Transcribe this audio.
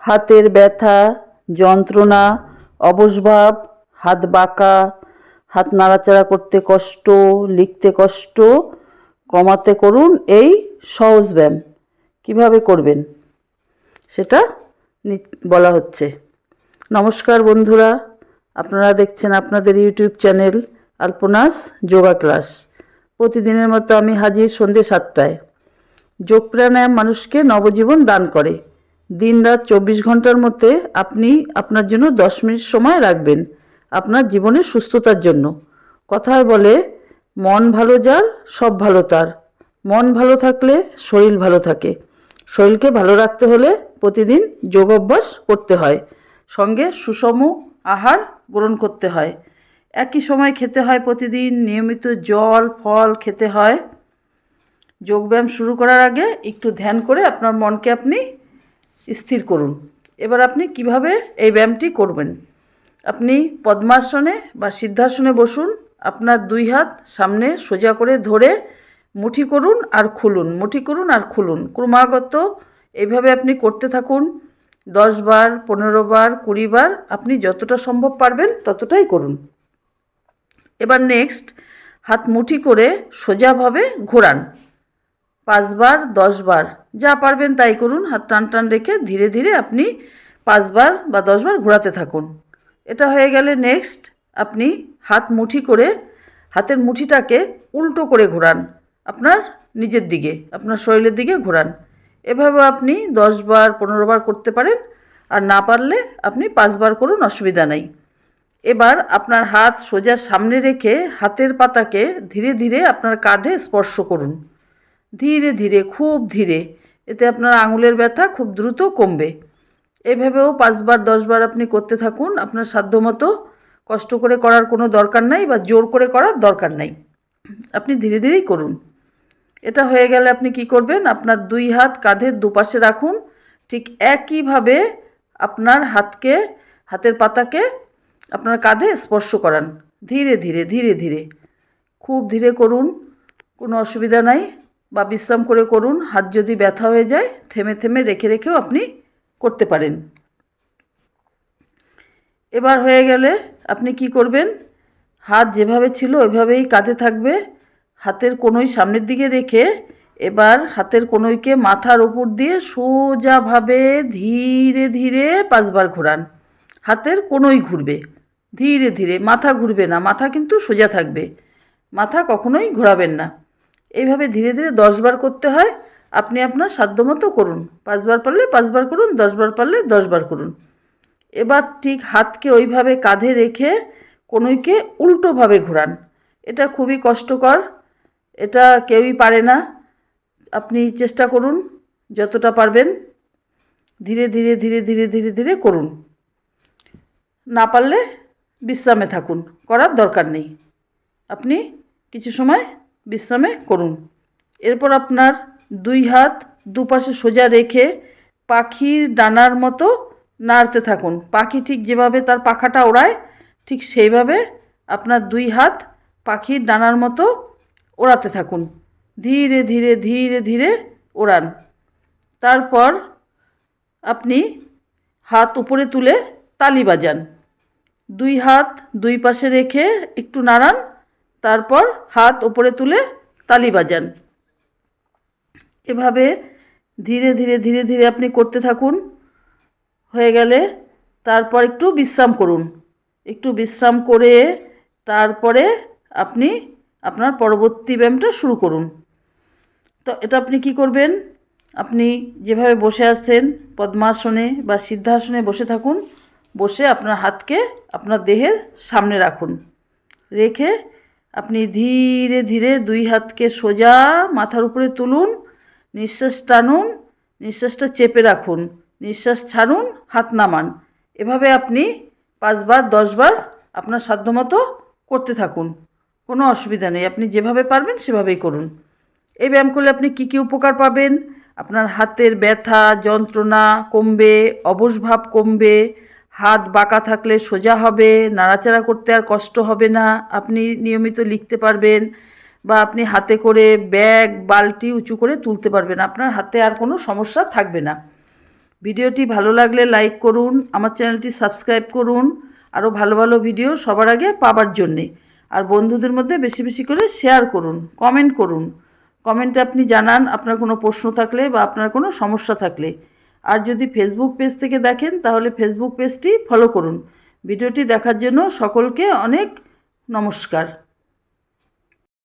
হাতের ব্যথা, যন্ত্রণা অবসভাব হাত বাঁকা, হাত নাড়াচাড়া করতে কষ্ট, লিখতে কষ্ট, কমাতে করুন এই সহজ ব্যায়াম। কীভাবে করবেন? সেটা বলা হচ্ছে। নমস্কার বন্ধুরা, আপনারা দেখছেন আপনাদের YouTube channel Alpana's yoga class. প্রতিদিনের মতো আমি হাজির সন্ধ্যে সাতটায়। যোগ প্রাণায়াম মানুষকে নবজীবন দান করে। দিন রাত চব্বিশ ঘণ্টার মধ্যে আপনি আপনার জন্য দশ মিনিট সময় রাখবেন আপনার জীবনের সুস্থতার জন্য। কথায় বলে, মন ভালো যার, সব ভালো তার। মন ভালো থাকলে শরীর ভালো থাকে। শরীরকে ভালো রাখতে হলে প্রতিদিন যোগ অভ্যাস করতে হয়। সঙ্গে সুষম আহার গ্রহণ করতে হয়। একই সময় খেতে হয় প্রতিদিন, নিয়মিত জল, ফল খেতে হয়। যোগব্যায়াম শুরু করার আগে একটু ধ্যান করে আপনার মনকে আপনি স্থির করুন। এবার আপনি কীভাবে এই ব্যায়ামটি করবেন? আপনি পদ্মাসনে বা সিদ্ধাসনে বসুন, আপনার দুই হাত সামনে সোজা করে ধরে মুঠি করুন আর খুলুন, মুঠি করুন আর খুলুন। ক্রমাগত এইভাবে আপনি করতে থাকুন। দশ বার, পনেরো বার, কুড়ি বার, আপনি যতটা সম্ভব পারবেন ততটাই করুন। এবার নেক্সট হাত মুঠি করে সোজাভাবে ঘোরান। পাঁচবার, দশবার, যা পারবেন তাই করুন। হাত টান টান রেখে ধীরে ধীরে আপনি পাঁচবার বা দশবার ঘোরাতে থাকুন। এটা হয়ে গেলে নেক্সট আপনি হাত মুঠি করে, হাতের মুঠিটাকে উল্টো করে ঘোরান আপনার নিজের দিকে, আপনার শরীরের দিকে ঘোরান। এভাবে আপনি দশবার পনেরো বার করতে পারেন আর না পারলে আপনি পাঁচবার করুন, অসুবিধা নেই। এবার আপনার হাত সোজা সামনে রেখে হাতের পাতাকে ধীরে ধীরে আপনার কাঁধে স্পর্শ করুন। ধীরে ধীরে, খুব ধীরে। এতে আপনার আঙুলের ব্যথা খুব দ্রুত কমবে। এভাবেও পাঁচবার, দশবার আপনি করতে থাকুন। আপনার সাধ্যমতো কষ্ট করে করার কোনো দরকার নাই বা জোর করে করার দরকার নাই। আপনি ধীরে ধীরেই করুন। এটা হয়ে গেলে আপনি কি করবেন? আপনার দুই হাত কাঁধের দুপাশে রাখুন। ঠিক একইভাবে আপনার হাতকে, হাতের পাতাকে আপনার কাঁধে স্পর্শ করান। ধীরে ধীরে ধীরে ধীরে। খুব ধীরে করুন। কোনো অসুবিধা নাই। বা বিশ্রাম করে করুন, হাত যদি ব্যথা হয়ে যায়, থেমে থেমে রেখে রেখেও আপনি করতে পারেন। এবার হয়ে গেলে আপনি কি করবেন? হাত যেভাবে ছিল ওইভাবেই কাঁধে থাকবে। হাতের কোনোই সামনের দিকে রেখে এবার হাতের কোনোইকে মাথার উপর দিয়ে সোজাভাবে ধীরে ধীরে পাঁচবার ঘোরান। হাতের কোনোই ঘুরবে। ধীরে ধীরে, মাথা ঘুরবে না, মাথা কিন্তু সোজা থাকবে। মাথা কখনোই ঘোরাবেন না। এইভাবে ধীরে ধীরে দশবার করতে হয়। আপনি আপনার সাধ্যমতো করুন। পাঁচবার পারলে পাঁচবার করুন, দশবার পারলে দশবার করুন। এবার ঠিক হাতকে ওইভাবে কাঁধে রেখে কোনোইকে উল্টোভাবে ঘোরান। এটা খুবই কষ্টকর। এটা কেউই পারে না। আপনি চেষ্টা করুন যতটা পারবেন। ধীরে ধীরে ধীরে ধীরে ধীরে ধীরে করুন। না পারলে বিশ্রামে থাকুন। করার দরকার নেই। আপনি কিছু সময় বিশ্রামে করুন। এরপর আপনার দুই হাত দুপাশে সোজা রেখে পাখির ডানার মতো নাড়তে থাকুন। পাখি ঠিক যেভাবে তার পাখাটা ওড়ায়, ঠিক সেইভাবে আপনার দুই হাত পাখির ডানার মতো ওড়াতে থাকুন। ধীরে ধীরে ধীরে ধীরে ওড়ান। তারপর আপনি হাত উপরে তুলে তালি বাজান। দুই হাত দুই পাশে রেখে একটু নাড়ান। তারপর হাত ওপরে তুলে তালি বাজান। এভাবে ধীরে ধীরে ধীরে ধীরে আপনি করতে থাকুন। হয়ে গেলে তারপর একটু বিশ্রাম করুন। একটু বিশ্রাম করে তারপরে আপনি আপনার পরবর্তী ব্যায়ামটা শুরু করুন। তো এটা আপনি কি করবেন? আপনি যেভাবে বসে আছেন, পদ্মাসনে বা সিদ্ধাসনে বসে থাকুন। বসে আপনার হাতকে আপনার দেহের সামনে রাখুন। রেখে আপনি ধীরে ধীরে দুই হাতকে সোজা মাথার উপরে তুলুন, নিঃশ্বাস টানুন, নিঃশ্বাসটা চেপে রাখুন, নিঃশ্বাস ছাড়ুন, হাত নামান। এভাবে আপনি পাঁচবার, দশবার আপনার সাধ্যমতো করতে থাকুন। কোনো অসুবিধা নেই, আপনি যেভাবে পারবেন সেভাবেই করুন। এই ব্যায়াম করলে আপনি কী কী উপকার পাবেন? আপনার হাতের ব্যথা, যন্ত্রণা কমবে অবসভাব কমবে হাত বাঁকা থাকলে সোজা হবে, নাড়াচাড়া করতে আর কষ্ট হবে না, আপনি নিয়মিত লিখতে পারবেন বা আপনি হাতে করে ব্যাগ, বালতি উঁচু করে তুলতে পারবেন, আপনার হাতে আর কোনো সমস্যা থাকবে না। ভিডিওটি ভালো লাগলে লাইক করুন, আমার চ্যানেলটি সাবস্ক্রাইব করুন, আরও ভালো ভালো ভিডিও সবার আগে পাবার জন্যে। আর বন্ধুদের মধ্যে বেশি বেশি করে শেয়ার করুন, কমেন্ট করুন। কমেন্টে আপনি জানান আপনার কোনো প্রশ্ন থাকলে বা আপনার কোনো সমস্যা থাকলে। আর যদি ফেসবুক পেজ থেকে দেখেন, তাহলে ফেসবুক পেজটি ফলো করুন। ভিডিওটি দেখার জন্য সকলকে অনেক নমস্কার।